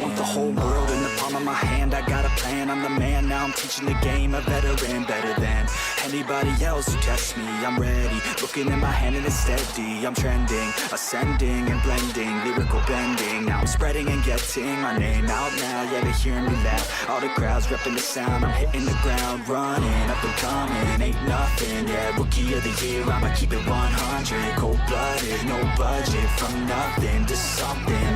want the whole world in the palm of my hand. I got a plan, I'm the man. Now I'm teaching the game, a veteran, better than anybody else who tests me. I'm ready, looking in my hand and it's steady. I'm trending, ascending and blending, lyrical bending. Now I'm spreading and getting my name out now. Yeah, they hearing me laugh. All the crowds repping the sound. I'm hitting the ground, running up and coming. Ain't nothing, yeah. Rookie of the year, I'ma keep it 100. Cold blooded, no budget. From nothing to something,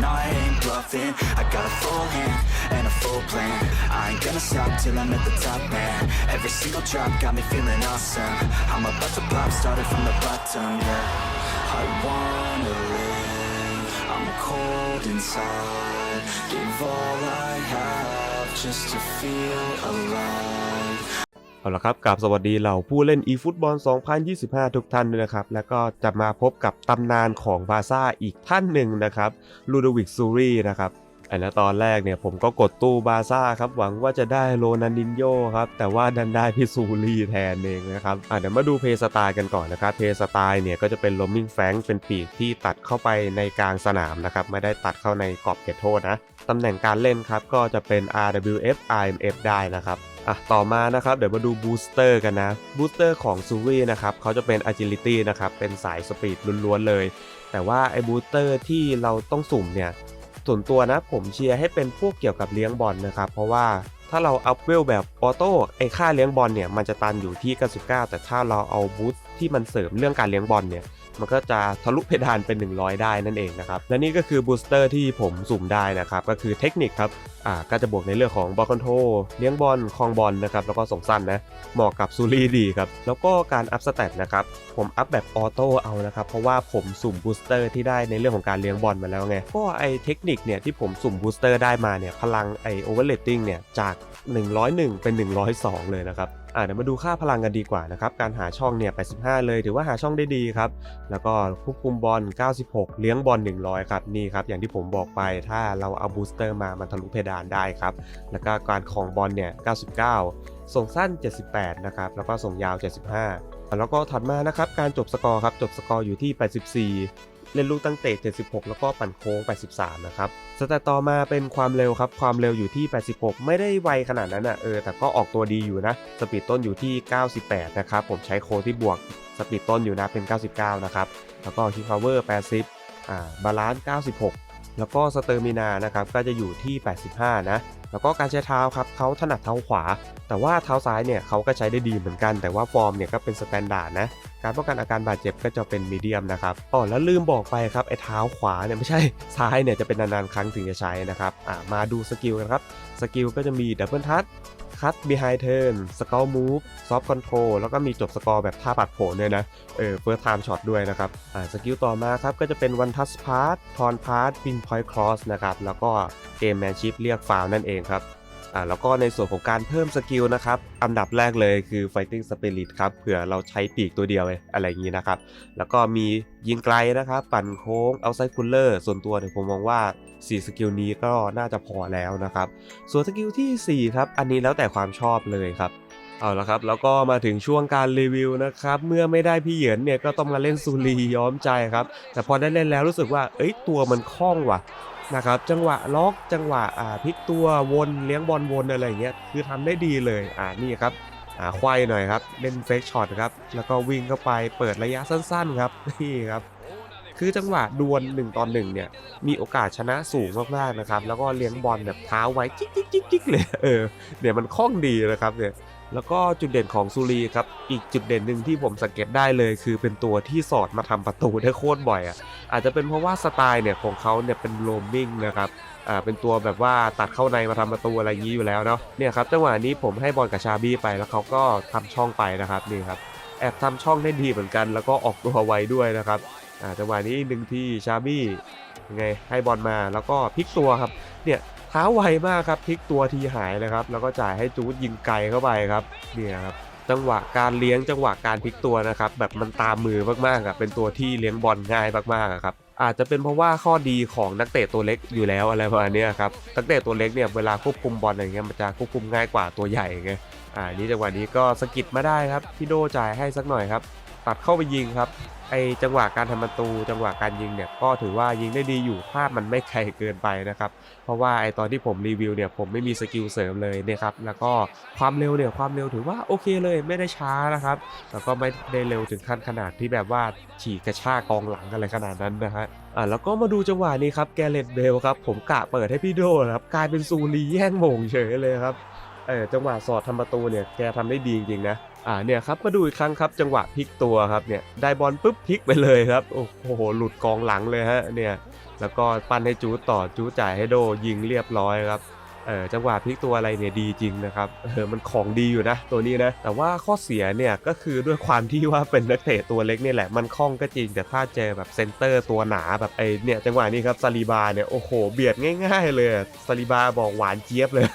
I. Got a full hand and a full plan. I ain't gonna stop till I'm at the top, man. Every single drop got me feeling awesome. I'm about to pop, started from the bottom, yeah. I wanna live. I'm cold inside. Give all I have just to feel alive. เอาละครับกราบสวัสดีเหล่าผู้เล่น eFootball 2025 ทุกท่านด้วยนะครับ แล้วก็จะมาพบกับตำนานของบาซ่าอีกท่านหนึ่งนะครับลูดวิกซูรีนะครับไอ้แล้วตอนแรกเนี่ยผมก็กดตู้บาซ่าครับหวังว่าจะได้โรนันดินโยครับ แต่ว่าดันได้พี่ซูรีแทนเองนะครับอะเดี๋ยวมาดูเพย์สไตล์กันก่อนนะครับเพย์สไตล์เนี่ยก็จะเป็นโรมิงแฟงเป็นปีกที่ตัดเข้าไปในกลางสนามนะครับ ไม่ได้ตัดเข้าในกรอบเขตโทษนะตำแหน่งการเล่นครับก็จะเป็น RWF IMF ได้นะครับ อะต่อมานะครับเดี๋ยวมาดูบูสเตอร์กันนะบูสเตอร์ของซูรีนะครับเขาจะเป็น Agility นะครับเป็นสายสปีดล้วนๆเลย แต่ว่าไอ้บูสเตอร์ที่เราต้องสุ่มเนี่ยส่วนตัวนะผมเชียร์ให้เป็นพวกเกี่ยวกับเลี้ยงบอลนะครับ เพราะว่าถ้าเราอัพเวลแบบออโต้ไอ้ค่าเลี้ยงบอลเนี่ยมันจะตันอยู่ที่ 99 แต่ถ้าเราเอาบูสที่มันเสริมเรื่องการเลี้ยงบอลเนี่ย มันก็จะทะลุเพดานเป็น 100 ได้นั่นเองนะครับ และนี่ก็คือบูสเตอร์ที่ผมสุ่มได้นะครับ ก็คือเทคนิคครับอ่าก็จะบวกในเรื่องของบอลคอนโทรเลี้ยงบอลคลองบอลนะครับ แล้วก็ส่งสั้นนะ เหมาะกับซูรีดีครับ แล้วก็การอัพสเตตนะครับ ผมอัพแบบออโต้เอานะครับ เพราะว่าผมสุ่มบูสเตอร์ที่ได้ในเรื่องของการเลี้ยงบอลมาแล้วไง ก็ไอเทคนิคเนี่ยที่ผมสุ่มบูสเตอร์ได้มาเนี่ย พลังไอโอเวอร์เลตติ้งเนี่ยจาก 101 เป็น 102 เลยนะครับอ่าเดี๋ยวมาดูค่าพลังกันดีกว่านะครับ การหาช่องเนี่ย85 เลย ถือว่าหาช่องได้ดีครับแล้วก็ควบคุมบอล 96 เลี้ยงบอล 100 ครับนี่ครับ อย่างที่ผมบอกไปถ้าเราเอาบูสเตอร์มามันทะลุเพดานได้ครับ แล้วก็การของบอลเนี่ย 99 ส่งสั้น 78 นะครับ แล้วก็ส่งยาว 75 แล้วก็ถัดมานะครับ การจบสกอร์ครับ จบสกอร์อยู่ที่ 84 เล่นลูกตั้งเตะ 76 แล้วก็ปั่นโค้ง 83 นะครับสแตทต่อมาเป็นความเร็วครับ ความเร็วอยู่ที่ 86 ไม่ได้ไวขนาดนั้นอะเออ แต่ก็ออกตัวดีอยู่นะ สปีดต้นอยู่ที่ 98 นะครับ ผมใช้โค้ที่บวก สปีดต้นอยู่นะเป็น 99 นะครับ แล้วก็คิกพาวเวอร์ 80 อ่า บาลานซ์ 96แล้วก็สเตอร์มินานะครับก็จะอยู่ที่ 85 นะ แล้วก็การใช้เท้าครับเขาถนัดเท้าขวา แต่ว่าเท้าซ้ายเนี่ยเขาก็ใช้ได้ดีเหมือนกัน แต่ว่าฟอร์มเนี่ยก็เป็นสแตนดาร์ดนะ การป้องกันอาการบาดเจ็บก็จะเป็นมีเดียมนะครับอ๋อแล้วลืมบอกไปครับไอ้เท้าขวาเนี่ยไม่ใช่ซ้ายเนี่ยจะเป็นนานๆครั้งถึงจะใช้นะครับอ่ามาดูสกิลกันครับสกิลก็จะมีดับเบิลทัชคัตบีไฮเทิร์นสกอร์มูฟซอฟต์คอนโทรลแล้วก็มีจบสกอร์แบบท่าปัดโผล่ด้วยนะเออเฟิร์สไทม์ช็อตด้วยนะครับอ่าสกิลต่อมาครับก็จะเป็นวันทัสพาร์ททอนพาร์ทปินพอยต์ครอสนะครับแล้วก็เกมแมนชิพเรียกฟาวนั่นเองครับ อ่าแล้วก็ในส่วนของการเพิ่มสกิลนะครับอันดับแรกเลยคือ Fighting Spirit ครับเผื่อเราใช้ปีกตัวเดียวเลยอะไรอย่างนี้นะครับ แล้วก็มียิงไกลนะครับ ปั่นโค้งเอาไซคูลเลอร์ส่วนตัวเนี่ยผมมองว่า 4 สกิลนี้ก็น่าจะพอแล้วนะครับ ส่วนสกิลทีสี่ 4 ครับ อันนี้แล้วแต่ความชอบเลยครับเอาละครับแล้วก็มาถึงช่วงการรีวิวนะครับ เมื่อไม่ได้พี่เหยินเนี่ยก็ต้องมาเล่นซูรีย้อมใจครับ แต่พอได้เล่นแล้วรู้สึกว่า เอ้ยตัวมันคล่องว่ะ นะครับจังหวะล็อกจังหวะอ่าพลิกตัววนเลี้ยงบอลวนอะไรอย่างเงี้ยคือทำได้ดีเลยอ่านี่ครับอ่าควายหน่อยครับเล่นเฟกช็อตครับแล้วก็วิ่งเข้าไปเปิดระยะสั้นๆครับนี่ครับคือจังหวะดวล1ต่อ1เนี่ยมีโอกาสชนะสูงมากๆนะครับแล้วก็เลี้ยงบอลแบบเท้าไว้จิ๊กจิ๊กจิ๊กจิ๊กเลยเออเนี่ยมันคล่องดีนะครับเนี่ย แล้วก็จุดเด่นของซูรีครับ อีกจุดเด่นหนึ่งที่ผมสังเกตได้เลย คือเป็นตัวที่สอดมาทำประตูได้โคตรบ่อยอะ อาจจะเป็นเพราะว่าสไตล์เนี่ยของเขาเนี่ยเป็นโรมมิ่งนะครับ อ่า เป็นตัวแบบว่าตัดเข้าในมาทำประตูอะไรอย่างนี้อยู่แล้วเนาะ เนี่ยครับจังหวะนี้ผมให้บอลกับชาบี้ไปแล้วเขาก็ทำช่องไปนะครับนี่ครับ แอบทำช่องได้ดีเหมือนกัน แล้วก็ออกตัวไวด้วยนะครับ อ่าจังหวะนี้หนึ่งที่ชาบี้ยังไงให้บอลมาแล้วก็พลิกตัวครับ เนี่ย เท้าไวมากครับพลิกตัวทีหายเลยครับ แล้วก็จ่ายให้จูดยิงไกลเข้าไปครับเนี่ยครับจังหวะการเลี้ยงจังหวะการพลิกตัวนะครับแบบมันตามมือมากๆอะเป็นตัวที่เลี้ยงบอลง่ายมากๆครับอาจจะเป็นเพราะว่าข้อดีของนักเตะตัวเล็กอยู่แล้วอะไรประมาณนี้ครับนักเตะตัวเล็กเนี่ยเวลาควบคุมบอลอะไรเงี้ยมันจะควบคุมง่ายกว่าตัวใหญ่ไงอ่านี่จังหวะนี้ก็สกิดมาได้ครับพี่โดจ่ายให้สักหน่อยครับ ตัดเข้าไปยิงครับไอจังหวะการทำประตูจังหวะการยิงเนี่ยก็ถือว่ายิงได้ดีอยู่ถ้ามันไม่ไกลเกินไปนะครับเพราะว่าไอตอนที่ผมรีวิวเนี่ยผมไม่มีสกิลเสริมเลยนี่ยครับแล้วก็ความเร็วเนี่ยความเร็วถือว่าโอเคเลยไม่ได้ช้านะครับแล้วก็ไม่ได้เร็วถึงขั้นขนาดที่แบบว่าฉีกกระชากกองหลังอะไรขนาดนั้นนะฮะอ่าแล้วก็มาดูจังหวะนี้ครับแกเลตเบลครับผมกะเปิดให้พี่โดนะครับกลายเป็นซูรีแย่งมงเฉยเลยครับเออจังหวะสอดทำประตูเนี่ยแกทำได้ดีจริงๆนะ อ่าเนี่ยครับมาดูอีกครั้งครับจังหวะพลิกตัวครับเนี่ยได้บอลปุ๊บพลิกไปเลยครับโอ้โหหลุดกองหลังเลยฮะเนี่ยแล้วก็ปั้นให้จูต่อจูจ่ายให้โดยิงเรียบร้อยครับเออจังหวะพลิกตัวอะไรเนี่ยดีจริงนะครับเออมันของดีอยู่นะตัวนี้นะแต่ว่าข้อเสียเนี่ยก็คือด้วยความที่ว่าเป็นนักเตะตัวเล็กนี่แหละมันคล่องก็จริงแต่ถ้าเจอแบบเซนเตอร์ตัวหนาแบบไอเนี่ยจังหวะนี้ครับซาลิบาเนี่ยโอ้โหเบียดง่าย ๆ เลยซาลิบาบอกหวานเจี๊ยบเลย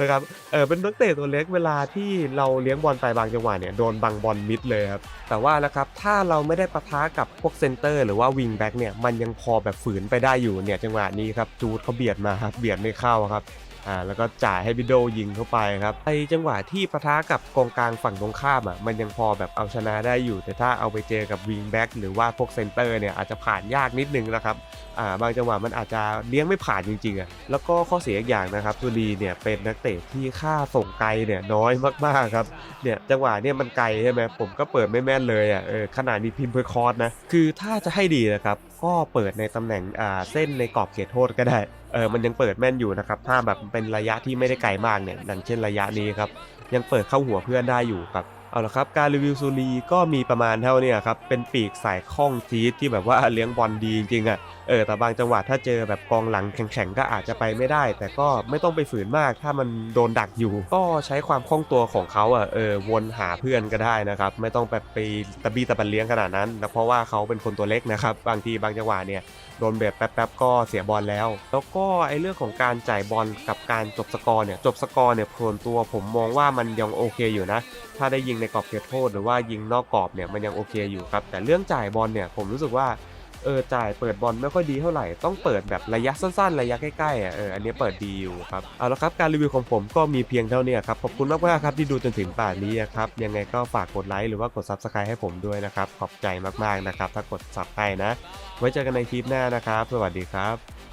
นะครับเออเป็นนักเตะตัวเล็กเวลาที่เราเลี้ยงบอลไปบางจังหวะเนี่ยโดนบังบอลมิดเลยครับแต่ว่านะครับถ้าเราไม่ได้ปะทะกับพวกเซนเตอร์หรือว่าวิงแบ็กเนี่ยมันยังพอแบบฝืนไปได้อยู่เนี่ยจังหวะนี้ครับจูดเขาเบียดมาครับเบียดไม่เข้าครับอ่าแล้วก็จ่ายให้บิโดยิงเข้าไปครับไอจังหวะที่ปะทะกับกองกลางฝั่งตรงข้ามอะมันยังพอแบบเอาชนะได้อยู่ แต่ถ้าเอาไปเจอกับวิงแบ็กหรือว่าพวกเซนเตอร์เนี่ยอาจจะผ่านยากนิดนึงนะครับอ่าบางจังหวะมันอาจจะเลี้ยงไม่ผ่านจริงๆอะแล้วก็ข้อเสียอีกอย่างนะครับตุลีเนี่ยเป็นนักเตะที่ค่าส่งไกลเนี่ยน้อยมากๆครับเนี่ยจังหวะเนี่ยมันไกลใช่ไหมผมก็เปิดไม่แม่นเลยอะเออขนาดนี้พิมพ์เพอร์คอร์สนะคือถ้าจะให้ดีนะครับ ก็เปิดในตำแหน่งอ่าเส้นในกรอบเขตโทษก็ได้เออมันยังเปิดแม่นอยู่นะครับถ้าแบบเป็นระยะที่ไม่ได้ไกลมากเนี่ยดังเช่นระยะนี้ครับยังเปิดเข้าหัวเพื่อนได้อยู่ครับ เอาละครับการรีวิวซูรีก็มีประมาณเท่านี้ครับ เป็นปีกสายคล่องจี๊ดที่แบบว่าเลี้ยงบอลดีจริงๆอะเออแต่บางจังหวะถ้าเจอแบบกองหลังแข็งๆก็อาจจะไปไม่ได้ แต่ก็ไม่ต้องไปฝืนมากถ้ามันโดนดักอยู่ ก็ใช้ความคล่องตัวของเขาอะเออวนหาเพื่อนก็ได้นะครับ ไม่ต้องแบบไปตะบี้ตะบันเลี้ยงขนาดนั้นนะเพราะว่าเขาเป็นคนตัวเล็กนะครับบางทีบางจังหวะเนี่ยโดนเบียดแป๊บๆก็เสียบอลแล้ว แล้วก็ไอเรื่องของการจ่ายบอลกับการจบสกอร์เนี่ยจบสกอร์เนี่ยส่วนตัวผมมองว่ามันยังโอเคอยู่นะ ถ้าได้ยิงในกรอบเขตโทษหรือว่ายิงนอกกรอบเนี่ยมันยังโอเคอยู่ครับ แต่เรื่องจ่ายบอลเนี่ยผมรู้สึกว่าเออจ่ายเปิดบอลไม่ค่อยดีเท่าไหร่ต้องเปิดแบบระยะสั้นๆ ระยะใกล้ๆอะเอออันนี้เปิดดีอยู่ครับเอาละครับการรีวิวของผมก็มีเพียงเท่านี้ครับขอบคุณมากๆครับที่ดูจนถึงป่านนี้ครับยังไงก็ฝากกดไลค์หรือว่ากด Subscribe ให้ผมด้วยนะครับขอบใจมากๆนะครับถ้ากด Sub ให้นะ ไว้เจอกันในคลิปหน้านะครับ สวัสดีครับ